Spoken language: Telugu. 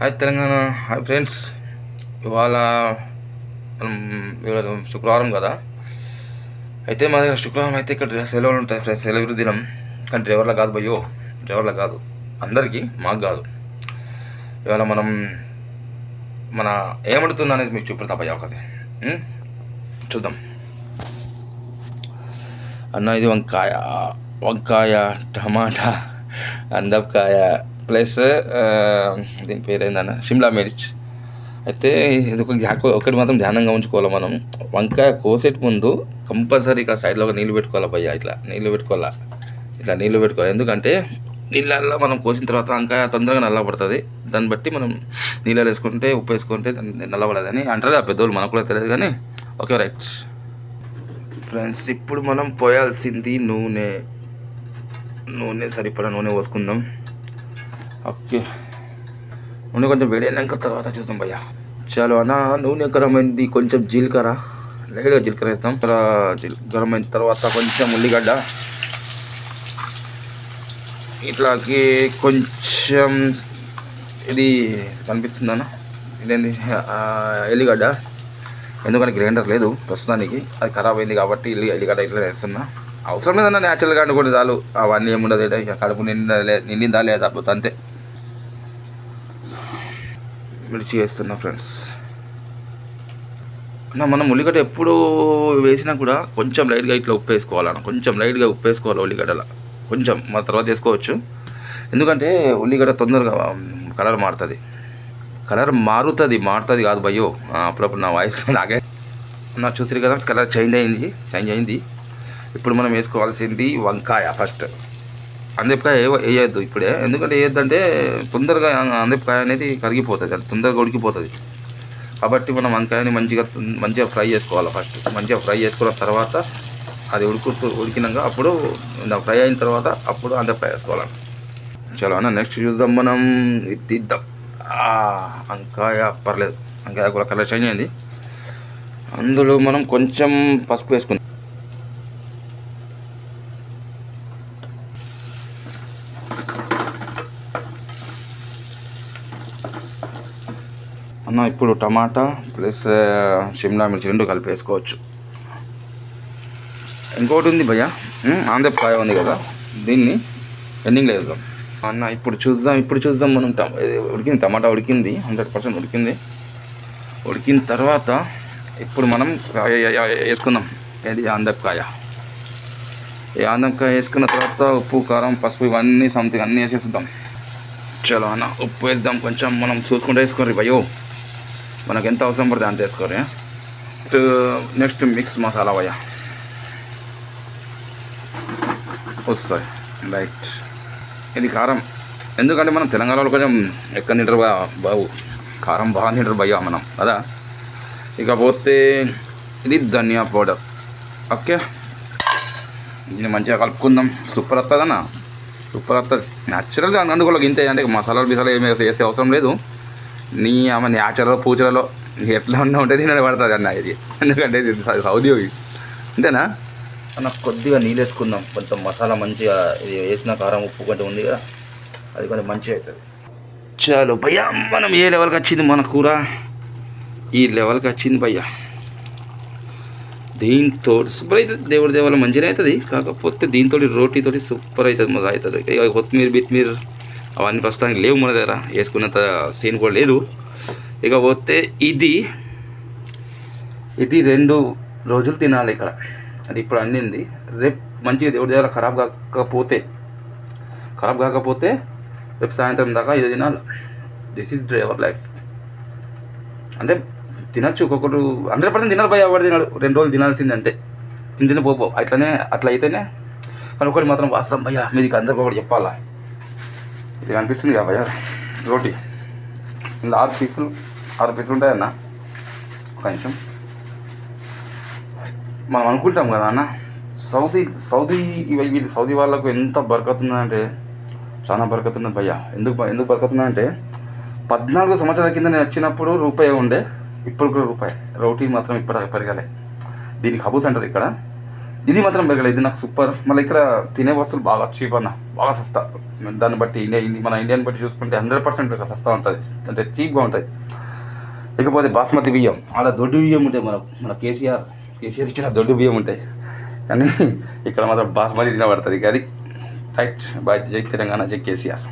హాయ్ తెలంగాణ. Hi friends. ఇవాళ మనం ఇవాళ శుక్రవారం కదా. అయితే మా దగ్గర శుక్రవారం అయితే ఇక్కడ సెలవులు ఉంటాయి ఫ్రెండ్స్. సెలవు దినం. కానీ డ్రైవర్లా కాదు భయ్యో. డ్రైవర్లా కాదు. అందరికీ మాకు కాదు. ఇవాళ మనం మన ఏమడుతుందో అనేది మీకు చూపెడతా అబ్బాయి ఒకటి చూద్దాం. అన్న ఇది వంకాయ. వంకాయ టమాటా అందపకాయ ప్లస్ eh, దీని పేరు ఏందన్న? షిమ్లా మిర్చ్ అయితే ఇది ఒక ధ్యా- ఒకటి మాత్రం ధ్యానంగా ఉంచుకోవాలి మనం. వంకాయ కోసేటి ముందు కంపల్సరీ ఇక్కడ సైడ్లో ఒక నీళ్ళు పెట్టుకోవాలి భయ్య? ఇట్లా నీళ్ళు పెట్టుకోవాలా? ఇట్లా నీళ్ళు పెట్టుకోవాలి. ఎందుకంటే నీళ్ళల్లో మనం కోసిన తర్వాత వంకాయ తొందరగా నల్లబడుతుంది. దాన్ని బట్టి మనం నీళ్ళు వేసుకుంటే ఉప్పు వేసుకుంటే నల్లబడదని అంటారు ఆ పెద్దోళ్ళు మనకు కూడా తెలియదు కానీ. Okay right. ఫ్రెండ్స్ ఇప్పుడు మనం పోయాల్సింది నూనె. నూనె సరిపడా నూనె పోసుకుందాం. ఓకే. నూనె కొంచెం వేడి తర్వాత చూద్దాం భయ్య. చాలు అన్న నూనె గరం అయింది కొంచెం జీలకర్ర. లైట్గా జీలకర్ర వేస్తాం జీల- గరం అయిన తర్వాత కొంచెం ఉల్లిగడ్డ. ఇట్లాకి కొంచెం ఇది కనిపిస్తుందన్న అన్న? ఆ, ఎల్లిగడ్డ. ఎందుకంటే గ్రైండర్ లేదు ప్రస్తుతానికి. అది ఖరాబ్ అయింది కాబట్టి ఇల్లు ఎల్లిగడ్డ ఇట్లా వేస్తున్నా. అవసరం లేదన్నా న్యాచురల్గా అనుకుంటే చాలు. అవన్నీ ఏముండదు ఇక కడుపు నిండిందా లే నిండిందా లేదా తప్పదు అంతే. మిర్చి వేస్తున్నా ఫ్రెండ్స్. అన్న మనం ఉల్లిగడ్డ ఎప్పుడు వేసినా కూడా కొంచెం లైట్గా ఇట్లా ఉప్పు వేసుకోవాలన్న కొంచెం లైట్గా ఉప్పు వేసుకోవాలి ఉల్లిగడ్డల. కొంచెం మన తర్వాత వేసుకోవచ్చు ఎందుకంటే ఉల్లిగడ్డ తొందరగా కలర్ మారుతుంది. కలర్ మారుతుంది మారుతుంది కాదు భయ్యో అప్పుడప్పుడు నా వాయిస్ నాకే. నా చూసిరు కదా కలర్ చేంజ్ అయింది చేంజ్ అయింది. ఇప్పుడు మనం వేసుకోవాల్సింది వంకాయ ఫస్ట్. అందరికాయ ఏ- ఇప్పుడే. ఎందుకంటే వేయొద్దంటే తొందరగా అందరికాయ అనేది కరిగిపోతుంది అది తొందరగా ఉడికిపోతుంది. కాబట్టి మనం వంకాయని మంచిగా మంచిగా ఫ్రై చేసుకోవాలి ఫస్ట్. మంచిగా ఫ్రై చేసుకున్న తర్వాత అది ఉడుకుతూ ఉడికినాక అప్పుడు ఫ్రై అయిన తర్వాత అప్పుడు అందెపకాయ వేసుకోవాలి. చలో అన్న నెక్స్ట్ చూద్దాం మనం. ఇది తీద్దాం వంకాయ పర్లేదు. వంకాయ కూడా కలర్ చేంజ్ అయింది. అందులో మనం కొంచెం పసుపు వేసుకుందాం. అన్న ఇప్పుడు టమాటా ప్లస్ షిమ్లా మిర్చి రెండు కలిపి వేసుకోవచ్చు. ఇంకోటి ఉంది భయ్య. ఆంధ్రపాయ ఉంది కదా. దీన్ని ఎండింగ్లో వేద్దాం. అన్న ఇప్పుడు చూద్దాం ఇప్పుడు చూద్దాం మనం ట ఉడికింది టమాటా ఉడికింది హండ్రెడ్ పర్సెంట్ ఉడికింది. ఉడికిన తర్వాత ఇప్పుడు మనం వేసుకుందాం. ఏది? ఆంధ్రకాయ ఈ ఆంధ్రకాయ వేసుకున్న తర్వాత ఉప్పు కారం పసుపు ఇవన్నీ సంథింగ్ అన్నీ వేసేసుద్దాం చలో అన్న ఉప్పు వేద్దాం. కొంచెం మనం చూసుకుంటే వేసుకోండి భయో మనకు ఎంత అవసరం పడితే అంత వేసుకోరు. నెక్స్ట్ మిక్స్ మసాలా వయ వస్తాయి రైట్ ఇది కారం. ఎందుకంటే మనం తెలంగాణలో కొంచెం ఎక్కడ తింటారు బావు. కారం బాగా తింటారు భయ్యా మనం కదా? ఇకపోతే ఇది ధనియా పౌడర్. ఓకే? దీన్ని మంచిగా కలుపుకుందాం. సూపర్ వస్తుందన్న సూపర్ వస్తుంది న్యాచురల్గా అందుకోలోకి ఇంతే. అంటే మసాలాలు బిసాలు ఏమి వేసే అవసరం లేదు. నీ ఆమె న్యాచురల్ పూచరలో ఎట్లా ఉన్నా ఉంటే తినని పడుతుంది అన్న ఇది. ఎందుకంటే ఇది సౌదీ. అంతేనా? అన్న కొద్దిగా నీళ్ళు వేసుకుందాం కొంచెం మసాలా మంచిగా ఇది వేసిన కారం ఉప్పు కొంచెం ఉంది కదా. అది కొంచెం మంచిగా అవుతుంది. చాలు భయ్యా మనం ఏ లెవెల్కి వచ్చింది మన కూర? ఈ లెవెల్కి వచ్చింది భయ్యా. దీంతో సూపర్ అవుతుంది దేవుడి దేవాల మంచిగా అవుతుంది. కాకపోతే దీంతో రోటీతోటి సూపర్ అవుతుంది మజా అవుతుంది. కొత్తిమీర బిత్మీర అవన్నీ ప్రస్తుతానికి లేవు మన దగ్గర. వేసుకున్నంత సీన్ కూడా లేదు. ఇకపోతే ఇది ఇది రెండు రోజులు తినాలి ఇక్కడ. అది ఇప్పుడు అన్నింది రేపు మంచిగా దేవుడి దగ్గర ఖరాబ్ కాకపోతే ఖరాబ్ కాకపోతే రేపు సాయంత్రం దాకా ఇది తినాలి. దిస్ ఈజ్ డ్రైవర్ లైఫ్ అంటే తినచ్చు ఒక్కొక్కరు హండ్రెడ్ పర్సెంట్ తినాలి పోయి ఎవరు తినాడు. రెండు రోజులు తినాల్సింది అంతే. తిని తిని పోపో. అట్లనే అట్లా అయితేనే కానీ ఒకటి మాత్రం వాస్తవం భయ్యా మీది అందరికి ఒకటి చెప్పాలా? ఇది కనిపిస్తుంది కదా భయ్యా? రోటీ. ఇందులో ఆరు పీసులు ఆరు పీసులు ఉంటాయన్న. ఒక నిమిషం. మనం అనుకుంటాం కదా అన్న సౌదీ సౌదీ ఇవి వీళ్ళు సౌదీ వాళ్ళకు ఎంత బరకత్ ఉందంటే చాలా బరకత్ ఉన్నది భయ్యా. ఎందుకు ఎందుకు బరకత్ ఉందంటే పద్నాలుగు సంవత్సరాల కింద నేను వచ్చినప్పుడు రూపాయి ఉండే ఇప్పుడు కూడా రూపాయి. రోటీ మాత్రం ఇప్పుడు పెరగాలి. దీనికి హబూస్ అంటారు ఇక్కడ. ఇది మాత్రం పెరగలేదు ఇది నాకు సూపర్. మళ్ళీ ఇక్కడ తినే వస్తువులు బాగా చీప్ అన్న బాగా సస్తా. దాన్ని బట్టి ఇండియా మన ఇండియాని బట్టి చూసుకుంటే హండ్రెడ్ పర్సెంట్ సస్తా ఉంటుంది. అంటే చీప్గా ఉంటుంది. ఇకపోతే బాస్మతి బియ్యం. అలా దొడ్డు బియ్యం ఉంటాయి మన మన కేసీఆర్ కేసీఆర్ ఇచ్చిన దొడ్డు బియ్యం ఉంటాయి. కానీ ఇక్కడ మాత్రం బాస్మతి తినబడుతుంది. ఇక అది రైట్ బాయ్ జై తెలంగాణ జై కేసీఆర్.